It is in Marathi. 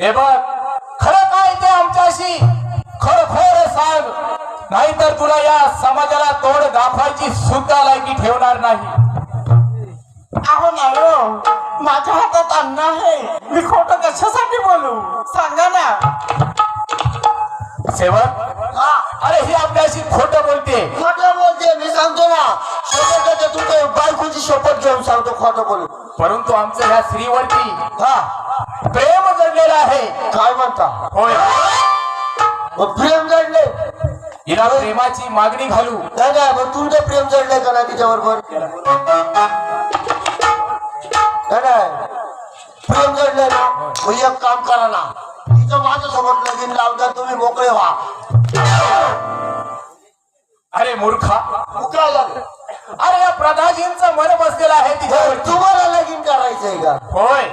हे बघ खरं काय ते आमच्याशी? खर खोर सांग नाहीतर तुला या समाजाला तोड दाखवायची सुद्धा लायकी ठेवणार नाही. अहो माझ्या हातात अन्न आहे. मी खोटं कशासाठी बोलू? सांगा ना. सेवक हा. अरे ही आपल्याशी खोट बोलते. खोटं बोलते मी सांगतो ना. घेतो तुझ्या बायकोची शपथ घेऊन सांगतो खोटं बोलू परंतु आमचं ह्या स्त्रीवरती हा. प्रेम आहे काय म्हणता? होय. मग प्रेम जडले. हिला प्रेमाची मागणी घालू. नाही नाही मग तुमचं प्रेम जडलंय का नाही तिच्या बरोबर नाही नाही. प्रेम जडलंय ना? मग एक काम करा ना. तिचं माझ्यासोबत लगीन लावता तुम्ही मोकळे व्हा. अरे मूर्खा. काय झालं. अरे या प्रधाजींचं मन बसलेलं आहे तिच्यावरती. तुम्हाला लगीन करायचंय का? होय.